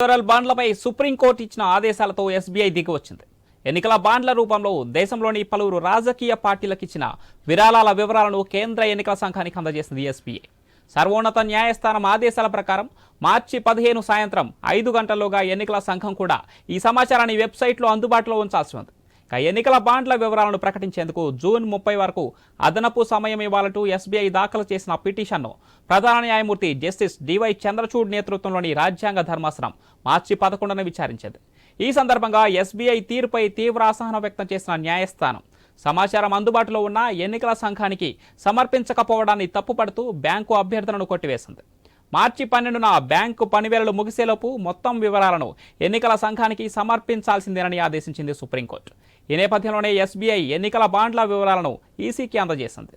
Federal బాండ్లపై supreme court ఇచ్చిన ఆదేశాలతో SBI దిగివచ్చింది ఎన్నికల బాండ్ల రూపంలో దేశంలోని పలువురు రాజకీయ పార్టీలకు ఇచ్చిన విరాళాల వివరాలను కేంద్ర ఎన్నికల సంఘానికి అందజేసింది ఎస్బీఐ. సర్వోన్నత న్యాయస్థానం ఆదేశాల ప్రకారం మార్చి పదిహేను సాయంత్రం ఐదు గంటల్లోగా ఎన్నికల సంఘం కూడా ఈ సమాచారాన్ని వెబ్సైట్లో అందుబాటులో ఉంచాల్సి ఉంది. ఎన్నికల బాండ్ల వివరాలను ప్రకటించేందుకు జూన్ ముప్పై వరకు అదనపు సమయం ఇవ్వాలంటూ ఎస్బీఐ దాఖలు చేసిన పిటిషన్ను ప్రధాన న్యాయమూర్తి జస్టిస్ డివై చంద్రచూడ్ నేతృత్వంలోని రాజ్యాంగ ధర్మాసనం మార్చి పదకొండున విచారించింది. ఈ సందర్భంగా ఎస్బీఐ తీరుపై తీవ్ర అసహనం వ్యక్తం చేసిన న్యాయస్థానం సమాచారం అందుబాటులో ఉన్న ఎన్నికల సంఘానికి సమర్పించకపోవడాన్ని తప్పుపడుతూ బ్యాంకు అభ్యర్థనను కొట్టివేసింది. మార్చి పన్నెండున బ్యాంకు పనివేళలు ముగిసేలోపు మొత్తం వివరాలను ఎన్నికల సంఘానికి సమర్పించాల్సిందేనని ఆదేశించింది సుప్రీంకోర్టు. ఈ నేపథ్యంలోనే ఎస్బీఐ ఎన్నికల బాండ్ల వివరాలను ఈసీకి అందజేసింది.